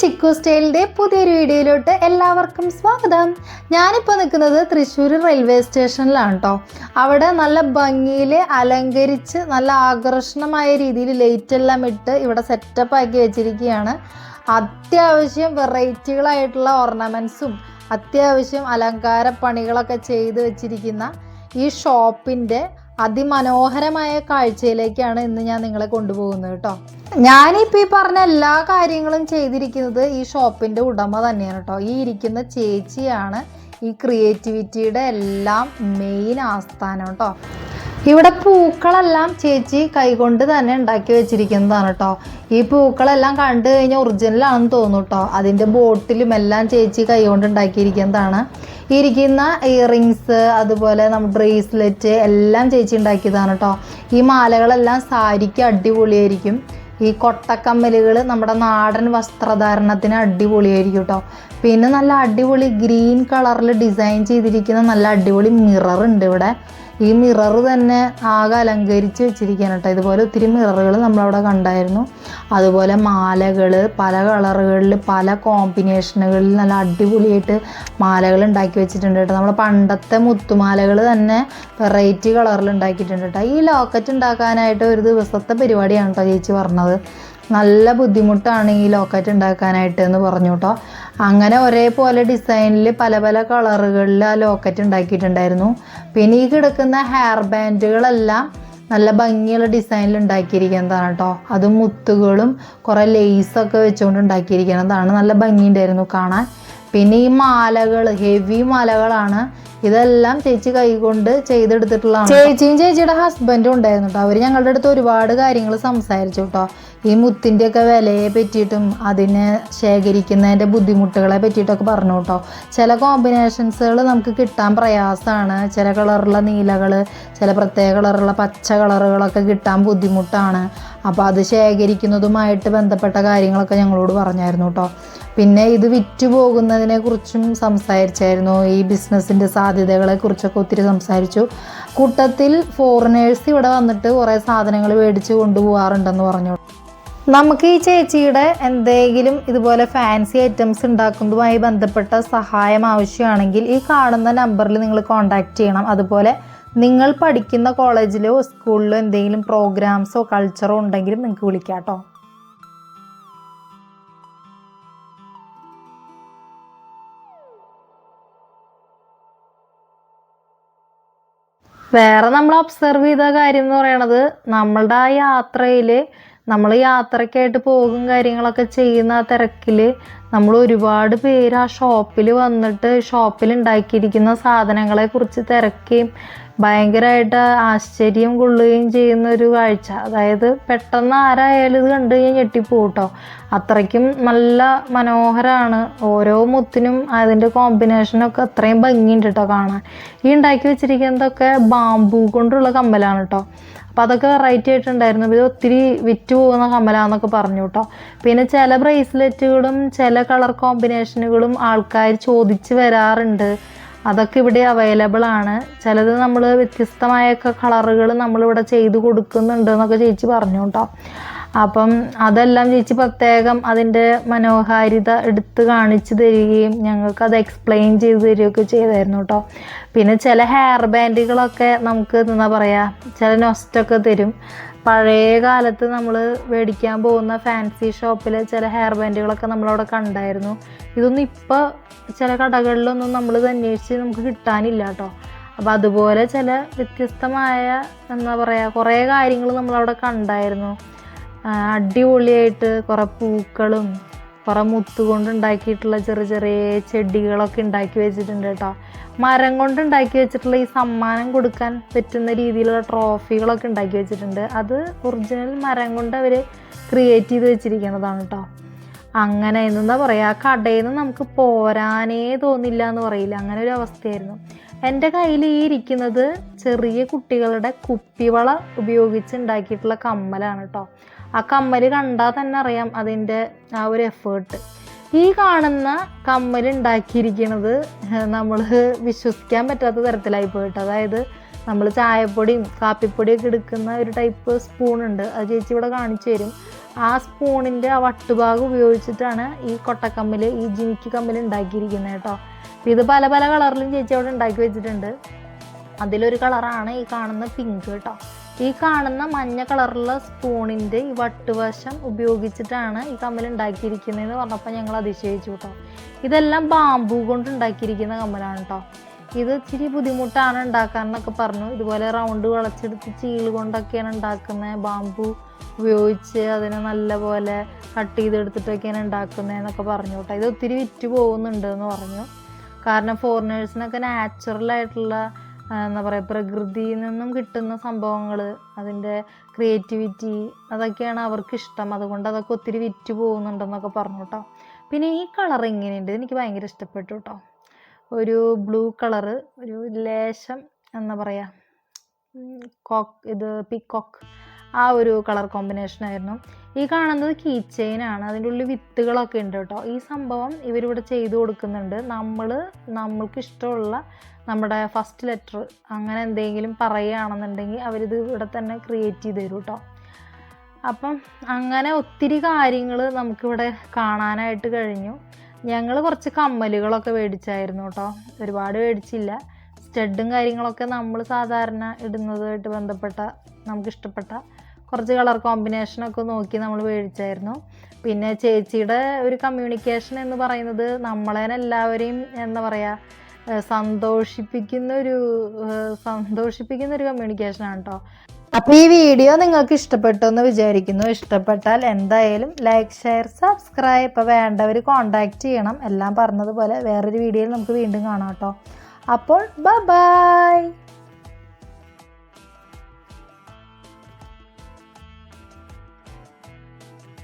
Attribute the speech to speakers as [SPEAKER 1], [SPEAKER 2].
[SPEAKER 1] ചിക്കു സ്റ്റൈലിന്റെ പുതിയൊരു വീഡിയോയിലോട്ട് എല്ലാവർക്കും സ്വാഗതം. ഞാനിപ്പോൾ നിൽക്കുന്നത് തൃശ്ശൂർ റെയിൽവേ സ്റ്റേഷനിലാണ് കേട്ടോ അവിടെ നല്ല ഭംഗിയിൽ അലങ്കരിച്ച് നല്ല ആകർഷണമായ രീതിയിൽ ലൈറ്റ് എല്ലാം ഇട്ട് ഇവിടെ സെറ്റപ്പ് ആക്കി വെച്ചിരിക്കുകയാണ്. അത്യാവശ്യം വെറൈറ്റികളായിട്ടുള്ള ഓർണമെന്റ്സും അത്യാവശ്യം അലങ്കാര പണികളൊക്കെ ചെയ്ത് വെച്ചിരിക്കുന്ന ഈ ഷോപ്പിന്റെ അതിമനോഹരമായ കാഴ്ചയിലേക്കാണ് ഇന്ന് ഞാൻ നിങ്ങളെ കൊണ്ടുപോകുന്നത് കേട്ടോ. ഞാനിപ്പോൾ ഈ പറഞ്ഞ എല്ലാ കാര്യങ്ങളും ചെയ്തിരിക്കുന്നത് ഈ ഷോപ്പിന്റെ ഉടമ തന്നെയാണ് കേട്ടോ. ഈ ഇരിക്കുന്ന ചേച്ചിയാണ് ഈ ക്രിയേറ്റിവിറ്റിയുടെ എല്ലാം മെയിൻ ആസ്ഥാനം കേട്ടോ. ഇവിടെ പൂക്കളെല്ലാം ചേച്ചി കൈകൊണ്ട് തന്നെ ഉണ്ടാക്കി വെച്ചിരിക്കുന്നതാണ് കേട്ടോ. ഈ പൂക്കളെല്ലാം കണ്ടു കഴിഞ്ഞാൽ ഒറിജിനലാണെന്ന് തോന്നും കേട്ടോ. അതിന്റെ ബോട്ടിലും എല്ലാം ചേച്ചി കൈകൊണ്ട് ഉണ്ടാക്കിയിരിക്കുന്നതാണ്. ഇരിക്കുന്ന ഇയറിങ്സ് അതുപോലെ നമ്മുടെ ബ്രേസ്ലെറ്റ് എല്ലാം ചേച്ചി ഉണ്ടാക്കിയതാണ് കേട്ടോ ഈ മാലകളെല്ലാം സാരിക്ക് അടിപൊളിയായിരിക്കും. ഈ കൊട്ടക്കമ്മലുകൾ നമ്മുടെ നാടൻ വസ്ത്രധാരണത്തിന് അടിപൊളിയായിരിക്കും കേട്ടോ പിന്നെ നല്ല അടിപൊളി ഗ്രീൻ കളറിൽ ഡിസൈൻ ചെയ്തിരിക്കുന്ന നല്ല അടിപൊളി മിറർ ഉണ്ട് ഇവിടെ. ഈ മിറർ തന്നെ ആകെ അലങ്കരിച്ച് വെച്ചിരിക്കുകയാണ് കേട്ടോ. ഇതുപോലെ ഒത്തിരി മിററുകൾ നമ്മളവിടെ കണ്ടായിരുന്നു. അതുപോലെ മാലകൾ പല കളറുകളിൽ പല കോമ്പിനേഷനുകളിൽ നല്ല അടിപൊളിയായിട്ട് മാലകൾ ഉണ്ടാക്കി വെച്ചിട്ടുണ്ട് കേട്ടോ. നമ്മൾ പണ്ടത്തെ മുത്തുമാലകൾ തന്നെ വെറൈറ്റി കളറിൽ ഉണ്ടാക്കിയിട്ടുണ്ട് കേട്ടോ. ഈ ലോക്കറ്റ് ഉണ്ടാക്കാനായിട്ട് ഒരു ദിവസത്തെ പരിപാടിയാണ് കേട്ടോ ചേച്ചി പറഞ്ഞത്. നല്ല ബുദ്ധിമുട്ടാണ് ഈ ലോക്കറ്റ് ഉണ്ടാക്കാനായിട്ട് എന്ന് പറഞ്ഞു കേട്ടോ അങ്ങനെ ഒരേപോലെ ഡിസൈനിൽ പല പല കളറുകളിൽ ആ ലോക്കറ്റ് ഉണ്ടാക്കിയിട്ടുണ്ടായിരുന്നു. പിന്നെ ഈ കിടക്കുന്ന ഹെയർ ബാൻഡുകളെല്ലാം നല്ല ഭംഗിയുള്ള ഡിസൈനിൽ ഉണ്ടാക്കിയിരിക്കുന്നതാണ് കേട്ടോ അത് മുത്തുകളും കുറേ ലേസൊക്കെ വെച്ചുകൊണ്ട് ഉണ്ടാക്കിയിരിക്കുന്നതാണ്. നല്ല ഭംഗിയുണ്ടായിരുന്നു കാണാൻ. പിന്നെ ഈ മാലകൾ ഹെവി മാലകളാണ് ഇതെല്ലാം ചേച്ചി കൈകൊണ്ട് ചെയ്തെടുത്തിട്ടുള്ളതാണ് ചേച്ചിയും ചേച്ചിയുടെ ഹസ്ബൻഡും ഉണ്ടായിരുന്നു കേട്ടോ അവർ ഞങ്ങളുടെ അടുത്ത് ഒരുപാട് കാര്യങ്ങൾ സംസാരിച്ചു കേട്ടോ ഈ മുത്തിന്റെ ഒക്കെ വിലയെ പറ്റിയിട്ടും അതിനെ ശേഖരിക്കുന്നതിന്റെ ബുദ്ധിമുട്ടുകളെ പറ്റിയിട്ടൊക്കെ പറഞ്ഞു കേട്ടോ ചില കോമ്പിനേഷൻസുകൾ നമുക്ക് കിട്ടാൻ പ്രയാസമാണ്. ചില കളറുള്ള നീലകൾ ചില പ്രത്യേക കളറുള്ള പച്ച കളറുകളൊക്കെ കിട്ടാൻ ബുദ്ധിമുട്ടാണ്. അപ്പോൾ അത് ശേഖരിക്കുന്നതുമായിട്ട് ബന്ധപ്പെട്ട കാര്യങ്ങളൊക്കെ ഞങ്ങളോട് പറഞ്ഞായിരുന്നു കേട്ടോ പിന്നെ ഇത് വിറ്റുപോകുന്നതിനെ കുറിച്ചും സംസാരിച്ചായിരുന്നു. ഈ ബിസിനസ്സിന്റെ സാധ്യതകളെ കുറിച്ചൊക്കെ ഒത്തിരി സംസാരിച്ചു. കൂട്ടത്തിൽ ഫോറിനേഴ്സ് ഇവിടെ വന്നിട്ട് കുറേ സാധനങ്ങൾ മേടിച്ച് കൊണ്ടുപോകാറുണ്ടെന്ന് പറഞ്ഞു. നമുക്ക് ഈ ചേച്ചിയുടെ എന്തെങ്കിലും ഇതുപോലെ ഫാൻസി ഐറ്റംസ് ഉണ്ടാക്കുന്നതുമായി ബന്ധപ്പെട്ട സഹായം ആവശ്യമാണെങ്കിൽ ഈ കാണുന്ന നമ്പറിൽ നിങ്ങൾ കോൺടാക്റ്റ് ചെയ്യണം. അതുപോലെ നിങ്ങൾ പഠിക്കുന്ന കോളേജിലോ സ്കൂളിലോ എന്തെങ്കിലും പ്രോഗ്രാംസോ കൾച്ചറോ ഉണ്ടെങ്കിലും നിങ്ങൾക്ക് വിളിക്കാം കേട്ടോ. വേറെ നമ്മൾ ഒബ്സർവ് ചെയ്ത കാര്യം എന്ന് പറയണത് നമ്മളുടെ ആ യാത്രയിൽ നമ്മൾ യാത്രയ്ക്കായിട്ട് പോകും കാര്യങ്ങളൊക്കെ ചെയ്യുന്ന ആ തിരക്കിൽ നമ്മൾ ഒരുപാട് പേര് ആ ഷോപ്പിൽ വന്നിട്ട് ഷോപ്പിൽ ഉണ്ടാക്കിയിരിക്കുന്ന സാധനങ്ങളെ കുറിച്ച് തിരക്കുകയും ഭയങ്കരമായിട്ട് ആശ്ചര്യം കൊള്ളുകയും ചെയ്യുന്ന ഒരു കാഴ്ച. അതായത് പെട്ടെന്ന് ആരായാലും ഇത് കണ്ടു കഴിഞ്ഞാൽ ഞെട്ടിപ്പോവും കേട്ടോ അത്രയ്ക്കും നല്ല മനോഹരമാണ് ഓരോ മുത്തിനും അതിന്റെ കോമ്പിനേഷനൊക്കെ അത്രയും ഭംഗിയുണ്ട് കേട്ടോ കാണാൻ. ഈ ഉണ്ടാക്കി വെച്ചിരിക്കുന്നതൊക്കെ ബാമ്പൂ കൊണ്ടുള്ള കമ്മലാണ് കേട്ടോ അപ്പോൾ അതൊക്കെ വെറൈറ്റി ആയിട്ടുണ്ടായിരുന്നു. ഇത് ഒത്തിരി വിറ്റ് പോകുന്ന കമ്മലാന്നൊക്കെ പറഞ്ഞു കേട്ടോ പിന്നെ ചില ബ്രേസ്ലെറ്റുകളും ചില കളർ കോമ്പിനേഷനുകളും ആൾക്കാർ ചോദിച്ച് വരാറുണ്ട്. അതൊക്കെ ഇവിടെ അവൈലബിൾ ആണ്. ചിലത് നമ്മൾ വ്യത്യസ്തമായൊക്കെ കളറുകൾ നമ്മളിവിടെ ചെയ്ത് കൊടുക്കുന്നുണ്ട് എന്നൊക്കെ ചേച്ചി പറഞ്ഞു കേട്ടോ അപ്പം അതെല്ലാം ചേച്ചി പ്രത്യേകം അതിന്റെ മനോഹാരിത എടുത്ത് കാണിച്ചു തരികയും ഞങ്ങൾക്ക് അത് എക്സ്പ്ലെയിൻ ചെയ്ത് തരികയൊക്കെ ചെയ്തായിരുന്നു കേട്ടോ. പിന്നെ ചില ഹെയർ ബാൻഡുകളൊക്കെ നമുക്ക് എന്താ പറയുക ചില നൊസ്റ്റൊക്കെ തരും. പഴയ കാലത്ത് നമ്മൾ മേടിക്കാൻ പോകുന്ന ഫാൻസി ഷോപ്പിലെ ചില ഹെയർ ബാൻഡുകളൊക്കെ നമ്മളവിടെ കണ്ടായിരുന്നു. ഇതൊന്നും ഇപ്പോൾ ചില കടകളിലൊന്നും നമ്മൾ അന്വേഷിച്ച് നമുക്ക് കിട്ടാനില്ല കേട്ടോ. അപ്പോൾ അതുപോലെ ചില വ്യത്യസ്തമായ എന്താ പറയുക കുറേ കാര്യങ്ങൾ നമ്മളവിടെ കണ്ടായിരുന്നു. അടിപൊളിയായിട്ട് കുറേ പൂക്കളും കുറേ മുത്തുകൊണ്ട് ഉണ്ടാക്കിയിട്ടുള്ള ചെറിയ ചെറിയ ചെടികളൊക്കെ ഉണ്ടാക്കി വെച്ചിട്ടുണ്ട് കേട്ടോ. മരം കൊണ്ട് ഉണ്ടാക്കി വെച്ചിട്ടുള്ള ഈ സമ്മാനം കൊടുക്കാൻ പറ്റുന്ന രീതിയിലുള്ള ട്രോഫികളൊക്കെ ഉണ്ടാക്കി വെച്ചിട്ടുണ്ട്. അത് ഒറിജിനൽ മരം കൊണ്ട് അവർ ക്രിയേറ്റ് ചെയ്ത് വെച്ചിരിക്കുന്നതാണ് കേട്ടോ. അങ്ങനെ എന്താ പറയുക കടയിൽ നിന്ന് നമുക്ക് പോരാനേ തോന്നില്ല എന്ന് പറയില്ല. അങ്ങനെ ഒരു അവസ്ഥയായിരുന്നു. എന്റെ കയ്യിൽ ഈ ഇരിക്കുന്നത് ചെറിയ കുട്ടികളുടെ കുപ്പിവള ഉപയോഗിച്ച് ഉണ്ടാക്കിയിട്ടുള്ള കമ്മലാണ് കേട്ടോ. ആ കമ്മൽ കണ്ടാൽ തന്നെ അറിയാം അതിന്റെ ആ ഒരു എഫേർട്ട് ഈ കാണുന്ന കമ്മൽ ഉണ്ടാക്കിയിരിക്കുന്നത് നമ്മൾ വിശ്വസിക്കാൻ പറ്റാത്ത തരത്തിലായി പോയിട്ട്. അതായത് നമ്മൾ ചായപ്പൊടിയും കാപ്പിപ്പൊടിയൊക്കെ എടുക്കുന്ന ഒരു ടൈപ്പ് സ്പൂണുണ്ട് അത് ചേച്ചി ഇവിടെ കാണിച്ചു തരും. ആ സ്പൂണിന്റെ ആ വട്ടുഭാഗം ഉപയോഗിച്ചിട്ടാണ് ഈ കൊട്ടക്കമ്മൽ ഈ ജിമിക്ക് കമ്മൽ ഉണ്ടാക്കിയിരിക്കുന്നത് കേട്ടോ. ഇത് പല പല കളറിലും ചേച്ചി അവിടെ ഉണ്ടാക്കി വെച്ചിട്ടുണ്ട്. അതിലൊരു കളറാണ് ഈ കാണുന്ന പിങ്ക് കേട്ടോ. ഈ കാണുന്ന മഞ്ഞ കളറുള്ള സ്പൂണിന്റെ ഈ വട്ടുവശം ഉപയോഗിച്ചിട്ടാണ് ഈ കമ്മൽ ഉണ്ടാക്കിയിരിക്കുന്നതെന്ന് പറഞ്ഞപ്പോൾ ഞങ്ങൾ അതിശയിച്ചു കേട്ടോ. ഇതെല്ലാം ബാമ്പു കൊണ്ട് ഉണ്ടാക്കിയിരിക്കുന്ന കമ്മലാണ് കേട്ടോ. ഇത് ഇച്ചിരി ബുദ്ധിമുട്ടാണ് ഉണ്ടാക്കാൻ എന്നൊക്കെ പറഞ്ഞു. ഇതുപോലെ റൗണ്ട് വളച്ചെടുത്ത് ചീൾ കൊണ്ടൊക്കെയാണ് ഉണ്ടാക്കുന്നത്. ബാമ്പു ഉപയോഗിച്ച് അതിനെ നല്ലപോലെ കട്ട് ചെയ്തെടുത്തിട്ടൊക്കെയാണ് ഉണ്ടാക്കുന്നതെന്നൊക്കെ പറഞ്ഞു കേട്ടോ. ഇത് ഒത്തിരി വിറ്റ് പോകുന്നുണ്ട് എന്ന് പറഞ്ഞു. കാരണം ഫോറിനേഴ്സിനൊക്കെ ആ, എന്താ പറയുക പ്രകൃതിയിൽ നിന്നും കിട്ടുന്ന സംഭവങ്ങൾ അതിന്റെ ക്രിയേറ്റിവിറ്റി അതൊക്കെയാണ് അവർക്ക് ഇഷ്ടം അതുകൊണ്ട് അതൊക്കെ ഒത്തിരി വിറ്റ് പോകുന്നുണ്ടെന്നൊക്കെ പറഞ്ഞു കേട്ടോ. പിന്നെ ഈ കളർ ഇങ്ങനെയുണ്ട് എനിക്ക് ഭയങ്കര ഇഷ്ടപ്പെട്ടു കേട്ടോ. ഒരു ബ്ലൂ കളറ് ഒരു ലേശം എന്താ പറയുക കോക്ക് ഇത് പിക്കോക്ക് ആ ഒരു കളർ കോമ്പിനേഷൻ ആയിരുന്നു. ഈ കാണുന്നത് കീ ചെയിനാണ് അതിന്റെ ഉള്ളിൽ വിത്തുകളൊക്കെ ഉണ്ട് കേട്ടോ. ഈ സംഭവം ഇവരിവിടെ ചെയ്തു കൊടുക്കുന്നുണ്ട്. നമ്മൾ നമ്മൾക്ക് ഇഷ്ടമുള്ള നമ്മുടെ ഫസ്റ്റ് ലെറ്റർ അങ്ങനെ എന്തെങ്കിലും പറയുകയാണെന്നുണ്ടെങ്കിൽ അവരിത് ഇവിടെ തന്നെ ക്രിയേറ്റ് ചെയ്ത് തരും കേട്ടോ അപ്പം അങ്ങനെ ഒത്തിരി കാര്യങ്ങൾ നമുക്കിവിടെ കാണാനായിട്ട് കഴിഞ്ഞു. ഞങ്ങൾ കുറച്ച് കമ്മലുകളൊക്കെ മേടിച്ചായിരുന്നു കേട്ടോ ഒരുപാട് മേടിച്ചില്ല. സ്റ്റഡും കാര്യങ്ങളൊക്കെ നമ്മൾ സാധാരണ ഇടുന്നതുമായിട്ട് ബന്ധപ്പെട്ട നമുക്കിഷ്ടപ്പെട്ട കുറച്ച് കളർ കോമ്പിനേഷനൊക്കെ നോക്കി നമ്മൾ മേടിച്ചായിരുന്നു. പിന്നെ ചേച്ചിയുടെ ഒരു കമ്മ്യൂണിക്കേഷൻ എന്ന് പറയുന്നത് നമ്മളേനെല്ലാവരെയും എന്താ പറയുക സന്തോഷിപ്പിക്കുന്ന ഒരു സന്തോഷിപ്പിക്കുന്ന ഒരു കമ്മ്യൂണിക്കേഷനാണ് കേട്ടോ അപ്പോൾ ഈ വീഡിയോ നിങ്ങൾക്ക് ഇഷ്ടപ്പെട്ടു എന്ന് വിചാരിക്കുന്നു. ഇഷ്ടപ്പെട്ടാൽ എന്തായാലും ലൈക്ക് ഷെയർ സബ്സ്ക്രൈബ് ഇപ്പോൾ വേണ്ടവർ കോണ്ടാക്ട് ചെയ്യണം. എല്ലാം പറഞ്ഞതുപോലെ വേറൊരു വീഡിയോയിൽ നമുക്ക് വീണ്ടും കാണാം കേട്ടോ അപ്പോൾ ബൈ